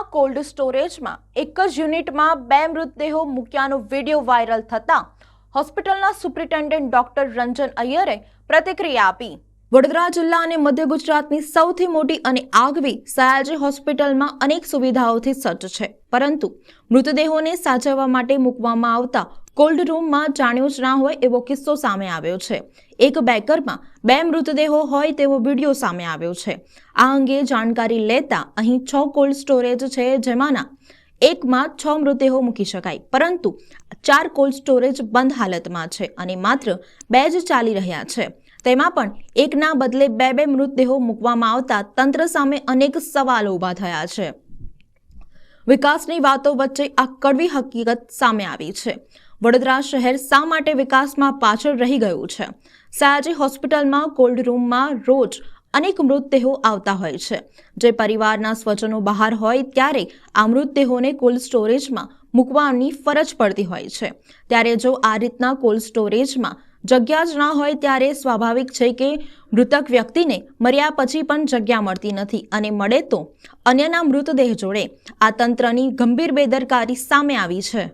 Cold સ્ટોરેજમાં એક જ યુનિટમાં બે મૃતદેહો મૂક્યાનો વીડિયો વાયરલ થતાં હોસ્પિટલના સુપ્રિન્ટેન્ડન્ટ ડોક્ટર રંજન અય્યરે પ્રતિક્રિયા આપી. વડોદરા જિલ્લા અને મધ્ય ગુજરાતની સૌથી મોટી અને આગવી સયાજી હોસ્પિટલમાં અનેક સુવિધાઓથી સજ્જ છે. પરંતુ મૃતદેહોને સાચવવા માટે મૂકવામાં આવતા કોલ્ડ રૂમમાં જાણ્યું જ ના હોય એવો કિસ્સો સામે આવ્યો છે. એક બેકરમાં બે મૃતદેહો હોય તેવો વીડિયો સામે આવ્યો છે. આ અંગે જાણકારી લેતા અહીં છ કોલ્ડ સ્ટોરેજ છે જેમાંના એકમાં છ મૃતદેહો મૂકી શકાય, પરંતુ ચાર કોલ્ડ સ્ટોરેજ બંધ હાલતમાં છે અને માત્ર બે જ ચાલી રહ્યા છે. તેમાં પણ એકના બદલે બે બે મૃતદેહો મૂકવામાં આવતા તંત્ર સામે અનેક સવાલો ઊભા થયા છે. વિકાસની વાતો વચ્ચે આ કડવી હકીકત સામે આવી છે. વડોદરા શહેર શા માટે વિકાસમાં પાછળ રહી ગયું છે? સયાજી હોસ્પિટલમાં કોલ્ડ રૂમમાં રોજ અનેક મૃતદેહો આવતા હોય છે. જે પરિવારના સ્વજનો બહાર હોય ત્યારે આ મૃતદેહોને કોલ્ડ સ્ટોરેજમાં મૂકવાની ફરજ પડતી હોય છે. ત્યારે જો આ રીતના કોલ્ડ સ્ટોરેજમાં જગ્યા જ ના હોય ત્યારે સ્વાભાવિક છે કે મૃતક વ્યક્તિને મર્યા પછી પણ જગ્યા મળતી નથી અને મળે તો અન્યના મૃતદેહ જોડે આ તંત્રની ગંભીર બેદરકારી સામે આવી છે.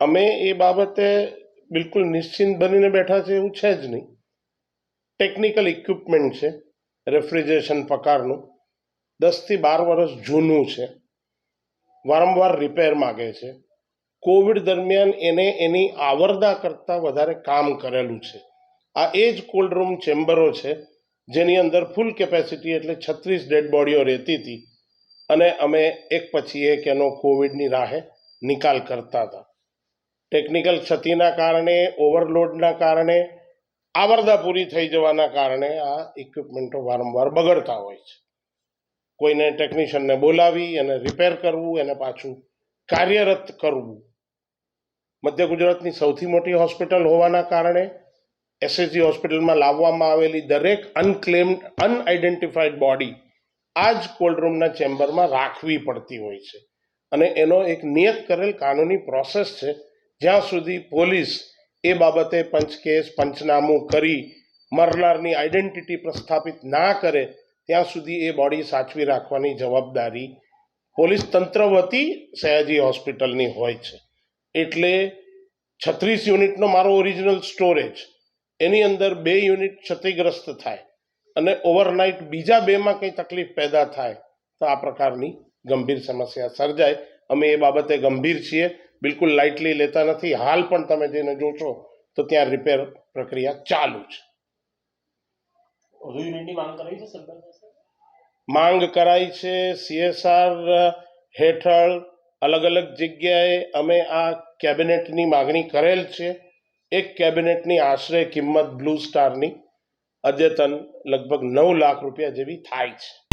અમે એ બાબતે બિલકુલ નિશ્ચિંત બનીને બેઠા છે એવું છે જ નહીં. ટેકનિકલ ઇક્વિપમેન્ટ છે રેફ્રિજરેશન પ્રકારનું દસથી બાર વર્ષ જૂનું છે. વારંવાર રિપેર માગે છે. કોવિડ દરમિયાન એને એની આવરદા કરતાં વધારે કામ કરેલું છે. આ એ જ કોલ્ડ રૂમ ચેમ્બરો છે, જેની અંદર ફૂલ કેપેસિટી એટલે છત્રીસ ડેડ બોડીઓ રહેતી હતી અને અમે એક પછી એક એનો કોવિડની રાહે નિકાલ કરતા હતા. ટેકનિકલ ક્ષતિના કારણે ઓવરલોડના કારણે, આવરદા પૂરી થઈ જવાના કારણે આ ઇક્વિપમેન્ટો વારંવાર બગડતા હોય છે. કોઈને ટેકનિશિયનને બોલાવી, એને રિપેર કરવું, એને પાછું કાર્યરત કરવું મધ્ય ગુજરાતની સૌથી મોટી હોસ્પિટલ હોવાના કારણે એસએસજી હોસ્પિટલમાં લાવવામાં આવેલી દરેક અનક્લેમ્ડ અનઆઇડેન્ટિફાઈડ બોડી આ જ કોલ્ડ રૂમના ચેમ્બરમાં રાખવી પડતી હોય છે. અને એનો એક નિયત કરેલ કાનૂની પ્રોસેસ છે, જ્યાં સુધી પોલીસ એ બાબતે પંચકેસ, પંચનામું કરી મરનારની આઈડેન્ટિટી પ્રસ્થાપિત ના કરે, ત્યાં સુધી એ બોડી સાચવી રાખવાની જવાબદારી પોલીસ તંત્ર વતી સયાજી હોસ્પિટલની હોય છે. એટલે છત્રીસ યુનિટનો મારો ઓરિજિનલ સ્ટોરેજ એની અંદર બે યુનિટ ક્ષતિગ્રસ્ત થાય અને ઓવરનાઇટ બીજા બેમાં કંઈ તકલીફ પેદા થાય તો આ પ્રકારની ગંભીર સમસ્યા સર્જાય. અમે એ બાબતે ગંભીર છીએ બિલકુલ લાઇટલી લેતા નથી. હાલ પણ તમે જેને જોશો તો ત્યાં રિપેર પ્રક્રિયા ચાલુ છે. માંગ કરાઈ છે સીએસઆર હેઠળ અલગ અલગ જગ્યાએ અમે આ કેબિનેટની માગણી કરેલ છે. એક કેબિનેટની આશરે કિંમત બ્લુ સ્ટારની અદ્યતન લગભગ નવ લાખ રૂપિયા જેવી થાય છે.